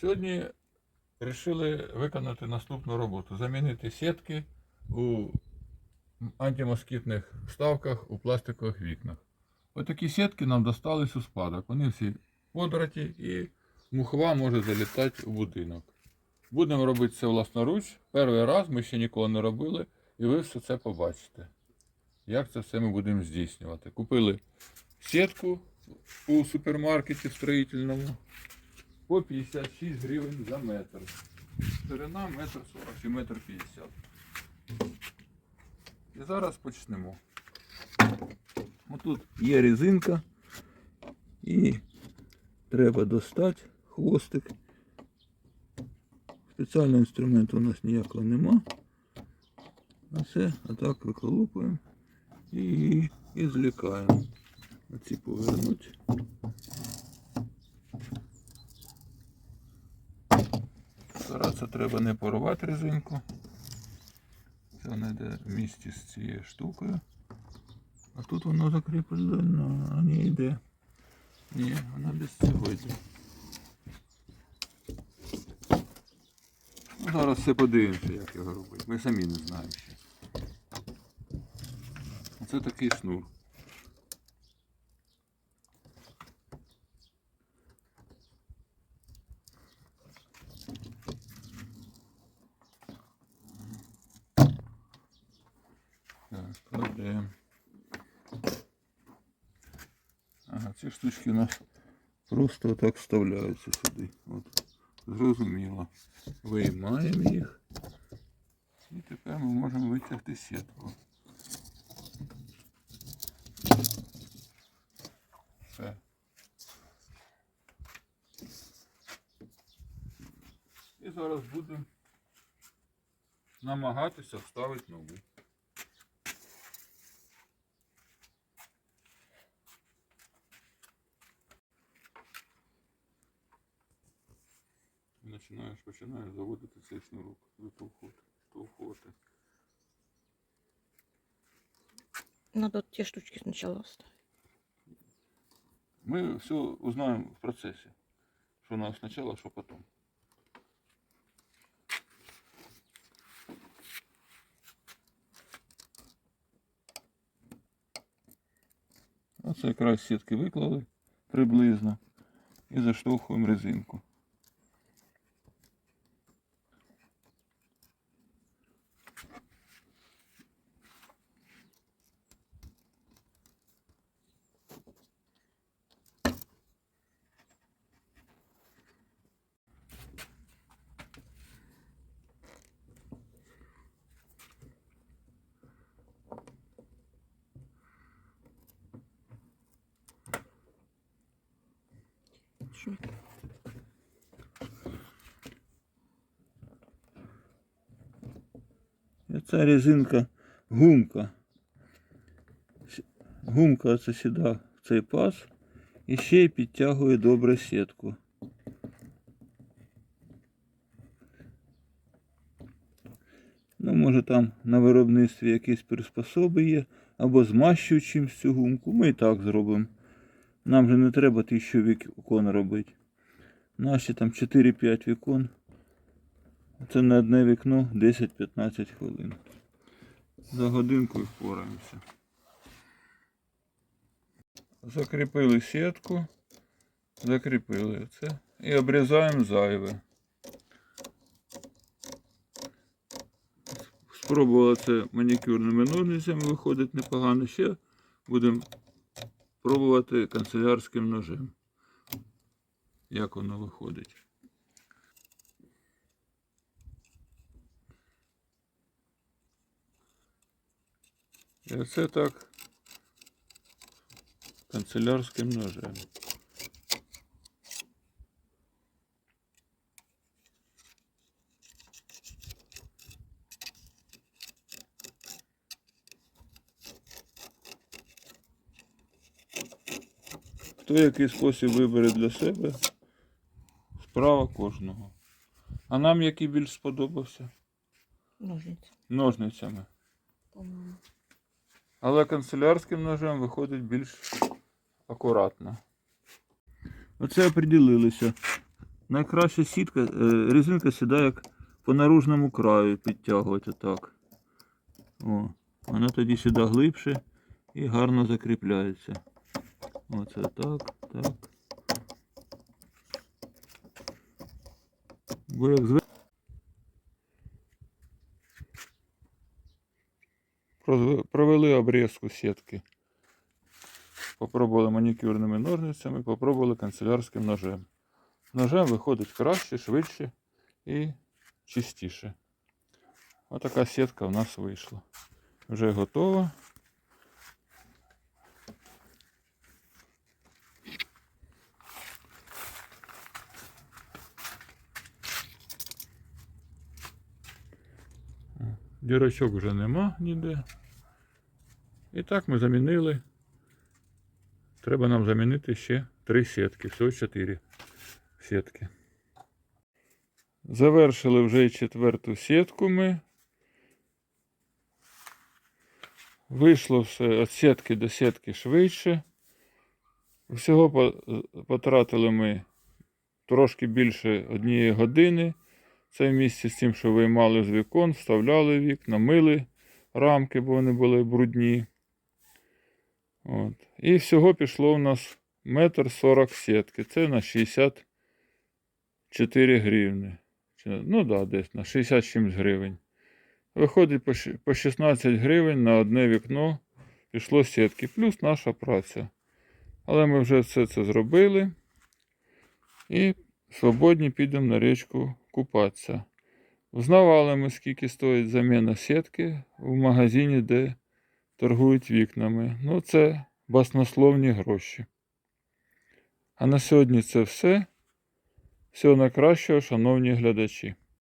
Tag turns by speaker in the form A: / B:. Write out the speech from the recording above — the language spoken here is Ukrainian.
A: Сьогодні вирішили виконати наступну роботу. Замінити сітки у антимоскітних вставках у пластикових вікнах. Отакі сітки нам достались у спадок. Вони всі подраті і мухва може залітати у будинок. Будемо робити це власноруч. Перший раз ми ще ніколи не робили, і ви все це побачите. Як це все ми будемо здійснювати. Купили сітку у супермаркеті строїтельному по 56 гривень за метр. Ширина метр 40 чи метр 50. І зараз почнемо. Отут є резинка і треба достати хвостик. Спеціального інструменту у нас ніякого нема. А все отак виколупуємо і, і злікаємо. Оці повернуть. Старатися треба не порвати резинку. Це вона йде в місті з цією штукою. А тут воно закріплено, а не йде. Ні, вона без цього йде. Ну, зараз все подивимося, як його робити. Ми самі не знаємо ще. Оце такий шнур. Ага, ці штучки у нас просто так вставляються сюди. От. Зрозуміло. Виймаємо їх. І тепер ми можемо витягти сітку. Все. І зараз будемо намагатися вставити нову. Починаєш, починаєш заводити цей шнурок, витовхувати, втовхувати.
B: Надо те штучки сначала вставить.
A: Ми все узнаємо в процесі. Що у нас спочатку, а що потім. Оце якраз сітки виклали приблизно і заштовхуємо резинку. І Ця резинка гумка. Гумка оце сюди в цей паз і ще й підтягує добре сітку. Ну, може там на виробництві якісь приспособи є, або змащують чимсь цю гумку. Ми і так зробимо. Нам же не треба тисячу вікон робити. Наші там 4-5 вікон. Це на одне вікно 10-15 хвилин. За годинку і впораємося. Закріпили сітку, закріпили це і обрізаємо зайве. Спробували це манікюрними ножницями, виходить непогано. Ще будемо пробувати канцелярським ножем. Як воно виходить. І оце так канцелярським ножем. Хто який спосіб вибере для себе, справа кожного. А нам який більш сподобався?
B: Ножницы,
A: Ножницями. Але канцелярським ножем виходить більш акуратно. Оце оприділилися.
C: Найкраща сітка, е, резинка сідає як по наружному краю підтягувати отак. О, вона тоді сюди глибше і гарно закріпляється. Оце так, так. Бо як
A: Прозв- Провели обрізку сітки. Попробували манікюрними ножницями, попробували канцелярським ножем. Ножем виходить краще, швидше і чистіше. Отака сітка в нас вийшла. Вже готова. Дірочок вже нема ніде. І так ми замінили. Треба нам замінити ще три сітки, всього чотири сітки. Завершили вже і четверту сітку ми. Вийшло все від сітки до сітки швидше. Всього потратили ми трошки більше однієї години. Це в місці з тим, що виймали з вікон, вставляли вікна, мили рамки, бо вони були брудні. От. І всього пішло у нас метр сорок сітки. Це на 64 гривни. Чи Ну да, десь на 60 чимсь гривень. Виходить по 16 гривень на одне вікно пішло сітки, плюс наша праця. Але ми вже все це зробили. І свободні підемо на річку купатися. Узнавали ми, скільки стоїть заміна сітки в магазині, де торгують вікнами. Ну, це баснословні гроші. А на сьогодні це все. Всього найкращого, шановні глядачі.